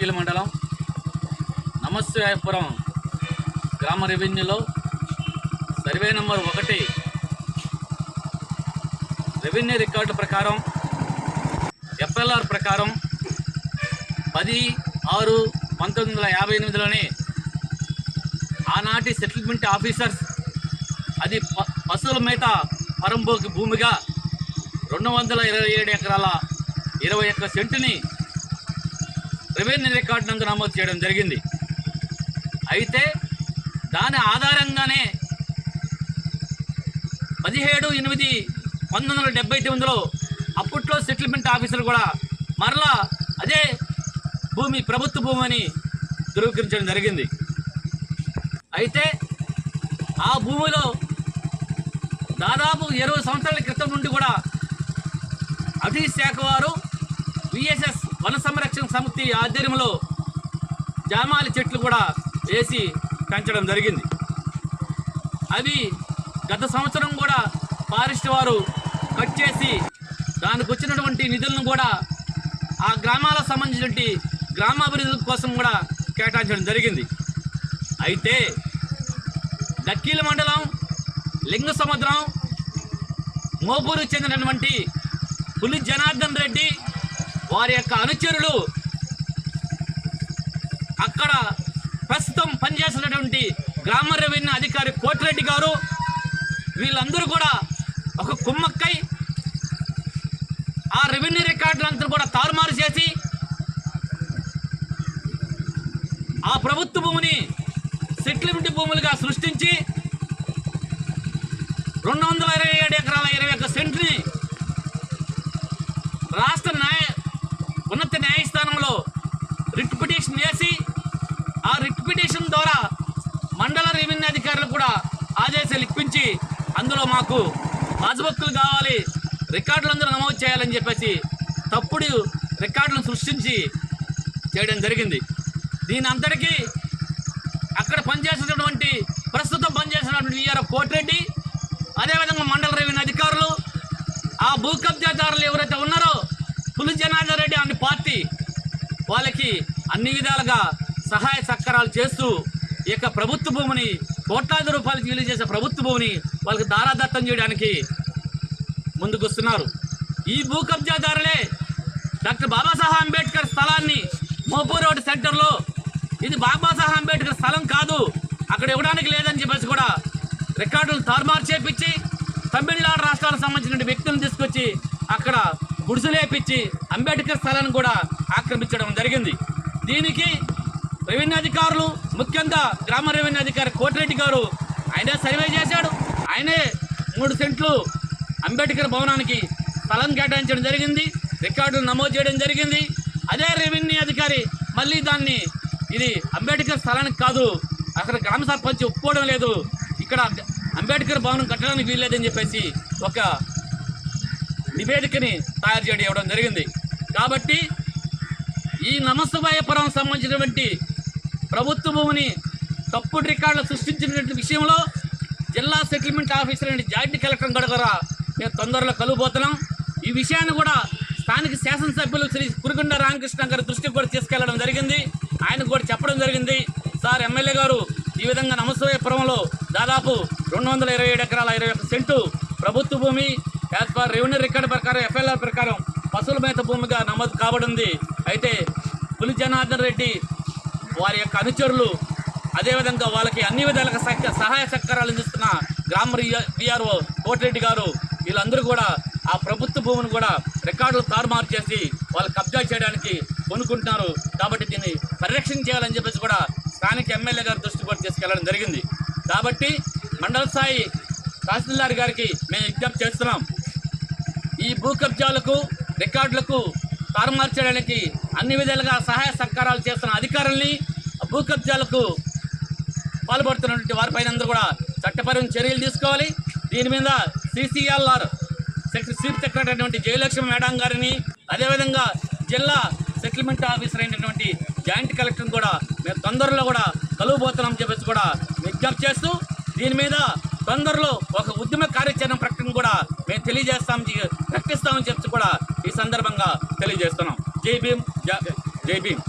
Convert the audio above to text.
తిరుపతి మండలం నమస్వాయపురం గ్రామ రెవెన్యూలో సర్వే నెంబర్ ఒకటి. రెవెన్యూ రికార్డు ప్రకారం ఎఫ్ఎల్ఆర్ ప్రకారం పది ఆరు పంతొమ్మిది వందల యాభై ఎనిమిదిలోనే ఆనాటి సెటిల్మెంట్ ఆఫీసర్స్ అది ప పశువుల మేత పరంబోకి భూమిగా రెండు వందల ఇరవై ఏడు ఎకరాల ఇరవై ఒక్క సెంటుని రెవెన్యూ రికార్డు నందు నమోదు చేయడం జరిగింది. అయితే దాని ఆధారంగానే పదిహేడు ఎనిమిది పంతొమ్మిది వందల డెబ్బై తొమ్మిదిలో అప్పట్లో సెటిల్మెంట్ ఆఫీసర్ కూడా మరలా అదే భూమి ప్రభుత్వ భూమి అని ధృవీకరించడం జరిగింది. అయితే ఆ భూమిలో దాదాపు ఇరవై సంవత్సరాల క్రితం నుండి కూడా అటవీ శాఖ వారు విఎస్ఎస్ వన సంరక్షణ సమితి ఆధ్వర్యంలో జామాలి చెట్లు కూడా వేసి పెంచడం జరిగింది. అవి గత సంవత్సరం కూడా ఫారెస్ట్ వారు కట్ చేసి దానికి వచ్చినటువంటి నిధులను కూడా ఆ గ్రామాలకు సంబంధించినటువంటి గ్రామాభివృద్ధి కోసం కూడా కేటాయించడం జరిగింది. అయితే దక్కీల మండలం లింగ సముద్రం మోపూరుకు చెందినటువంటి పులి జనార్దన్ రెడ్డి వారి యొక్క అనుచరులు అక్కడ ప్రస్తుతం పనిచేస్తున్నటువంటి గ్రామ రెవెన్యూ అధికారి కోటిరెడ్డి గారు వీళ్ళందరూ కూడా ఒక కుమ్మక్కై ఆ రెవెన్యూ రికార్డులంతా కూడా తారుమారు చేసి ఆ ప్రభుత్వ భూమిని సెటిల్మెంట్ భూములుగా సృష్టించి రెండు వందల ఇరవై ఏడు ఎకరాల ఇరవై ఒక్క సెంట్ని రాష్ట్ర న్యాయ ఉన్నత న్యాయస్థానంలో రిట్ పిటిషన్ వేసి ఆ రిట్ పిటిషన్ ద్వారా మండల రెవెన్యూ అధికారులు కూడా ఆదేశాలు ఇప్పించి అందులో మాకు పాస్బుక్లు కావాలి రికార్డులు అందరూ నమోదు చేయాలని చెప్పేసి తప్పుడు రికార్డులను సృష్టించి చేయడం జరిగింది. దీని అంతటికీ అక్కడ పనిచేస్తున్నటువంటి ప్రస్తుతం పనిచేస్తున్నటువంటి ఈఆర్ కోటిరెడ్డి అదేవిధంగా మండల రెవెన్యూ అధికారులు ఆ భూ కబ్జాదారులు ఎవరైతే ఉన్నారో పులి జనార్దన్ రెడ్డి అనే పార్టీ వాళ్ళకి అన్ని విధాలుగా సహాయ సహకారాలు చేస్తూ ఈ యొక్క ప్రభుత్వ భూమిని కోట్లాది రూపాయలు విలువ చేసే ప్రభుత్వ భూమిని వాళ్ళకి దారాదత్తం చేయడానికి ముందుకొస్తున్నారు. ఈ భూ కబ్జాదారులే డాక్టర్ బాబాసాహెబ్ అంబేద్కర్ స్థలాన్ని మోపూర్ రోడ్ సెంటర్లో ఇది బాబాసాహెబ్ అంబేద్కర్ స్థలం కాదు అక్కడ ఇవ్వడానికి లేదని చెప్పేసి కూడా రికార్డులు తారుమారు చేపించి తమిళనాడు రాష్ట్రాలకు సంబంధించిన వ్యక్తులను తీసుకొచ్చి అక్కడ గుడిసెలేపించి అంబేద్కర్ స్థలాన్ని కూడా ఆక్రమించడం జరిగింది. దీనికి రెవెన్యూ అధికారులు ముఖ్యంగా గ్రామ రెవెన్యూ అధికారి కోటిరెడ్డి గారు ఆయనే సర్వే చేశాడు. ఆయనే మూడు సెంట్లు అంబేద్కర్ భవనానికి స్థలం కేటాయించడం జరిగింది రికార్డులు నమోదు చేయడం జరిగింది. అదే రెవెన్యూ అధికారి మళ్ళీ దాన్ని ఇది అంబేద్కర్ స్థలానికి కాదు అక్కడ గ్రామ సర్పంచ్ ఒప్పుకోవడం లేదు. ఇక్కడ అంబేద్కర్ భవనం కట్టడానికి వీల్లేదని చెప్పేసి ఒక నివేదికని తయారు చేయడం ఇవ్వడం జరిగింది. కాబట్టి ఈ నమస్తభాయపురం సంబంధించినటువంటి ప్రభుత్వ భూమిని తప్పుడు రికార్డులు సృష్టించినటువంటి విషయంలో జిల్లా సెటిల్మెంట్ ఆఫీసర్ అనే జాయింట్ కలెక్టర్ గడగరా మేము తొందరలో కలుగుపోతున్నాం ఈ విషయాన్ని కూడా స్థానిక శాసనసభ్యులు శ్రీ కురుగుండ రామకృష్ణ గారి దృష్టికి కూడా తీసుకెళ్ళడం జరిగింది. ఆయన కూడా చెప్పడం జరిగింది. సార్ ఎమ్మెల్యే గారు ఈ విధంగా నమస్వయపురంలో దాదాపు రెండు వందల ఇరవై ఏడు ఎకరాల ఇరవై సెంటు ప్రభుత్వ భూమి యాజ్ పర్ రెవెన్యూ రికార్డు ప్రకారం ఎఫ్ఎల్ఆర్ ప్రకారం పశువుల మేత భూమిగా నమోదు కాబడింది. అయితే పులి జనార్దన్ రెడ్డి వారి యొక్క అనుచరులు అదేవిధంగా వాళ్ళకి అన్ని విధాలుగా సహ- సహాయ సహకారాలు అందిస్తున్న గ్రామ విఆర్ఓ కోటిరెడ్డి గారు వీళ్ళందరూ కూడా ఆ ప్రభుత్వ భూమిని కూడా రికార్డులు తారుమారు చేసి వాళ్ళు కబ్జా చేయడానికి కొనుక్కుంటున్నారు. కాబట్టి దీన్ని పరిరక్షణ చేయాలని చెప్పేసి కూడా స్థానిక ఎమ్మెల్యే గారి దృష్టి కూడా తీసుకెళ్ళడం జరిగింది. కాబట్టి మండల స్థాయి తహసీల్దార్ గారికి మేము విజ్ఞప్తి చేస్తున్నాం. ఈ భూ కబ్జాలకు రికార్డులకు తారుమారు చేయడానికి అన్ని విధాలుగా సహాయ సహకారాలు చేస్తున్న అధికారుల్ని భూ కబ్జాలకు పాల్పడుతున్నటువంటి వారిపైన అందరూ కూడా చట్టపరమైన చర్యలు తీసుకోవాలి. దీని మీద సిసిఎల్ఆర్ చీఫ్ సెక్రటరీ అయినటువంటి జయలక్ష్మి మేడం గారిని అదేవిధంగా జిల్లా సెటిల్మెంట్ ఆఫీసర్ అయినటువంటి జాయింట్ కలెక్టర్ని కూడా మేము తొందరలో కూడా కలువబోతున్నాం చెప్పేసి కూడా విజ్ఞప్తి చేస్తూ దీని మీద తొందరలో ఒక ఉద్యమ కార్యాచరణ ప్రకటన కూడా మేము తెలియజేస్తాం ప్రకటిస్తామని చెప్పి కూడా ఈ సందర్భంగా తెలియజేస్తున్నాం. జై భీమ్ జై జై భీమ్.